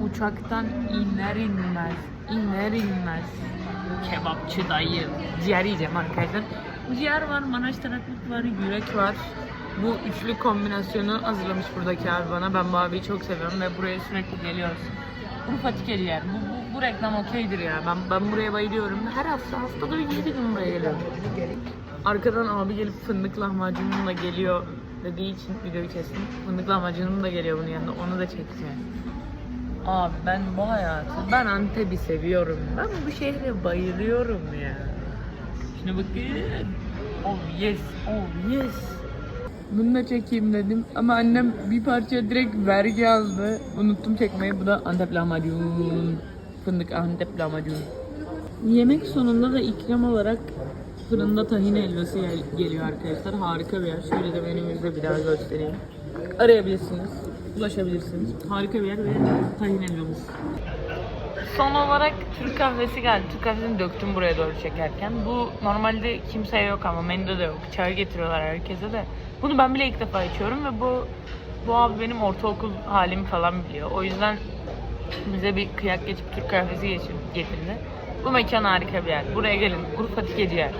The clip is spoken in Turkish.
uçaktan iner inmez, iner inmez kebapçı dayı. Ciğer yiyeceğim arkadaşlar. Ciğer var, Manaş taraklık var, yürek var. Bu üçlü kombinasyonu hazırlamış buradaki abi bana. Ben bu abiyi çok seviyorum ve buraya sürekli geliyoruz. Urfa Tikeli yer. Bu, bu, bu reklam okeydir ya. Ben, ben buraya bayılıyorum. Her hafta haftada bir yedi gün buraya geliyorum. Arkadan abi gelip fındık lahmacunumla geliyor dediği için videoyu kestim. Fındık lahmacunum da geliyor bunun yanında. Onu da çekeceğim. Abi ben bu hayatı, ben Antep'i seviyorum. Ben bu şehre bayılıyorum ya. Şimdi bakın. Oh yes, oh yes. Bunu da çekeyim dedim ama annem bir parça direkt vergi aldı. Unuttum çekmeyi. Bu da Antep lahmacun. Fındık Antep lahmacun. Yemek sonunda da ikram olarak fırında tahin helvası gel- geliyor arkadaşlar. Harika bir yer. Şöyle de menümüzde bir daha göstereyim. Arayabilirsiniz, ulaşabilirsiniz. Harika bir yer ve tahin helvamız. Son olarak Türk kahvesi geldi. Türk kahvesini döktüm buraya doğru çekerken. Bu normalde kimseye yok ama menüde de yok. Çay getiriyorlar herkese de. Bunu ben bile ilk defa içiyorum ve bu bu abi benim ortaokul halimi falan biliyor. O yüzden bize bir kıyak geçip Türk kahvesi getirdi. Bu mekan harika bir yer. Buraya gelin. Urfa Tikeci yer.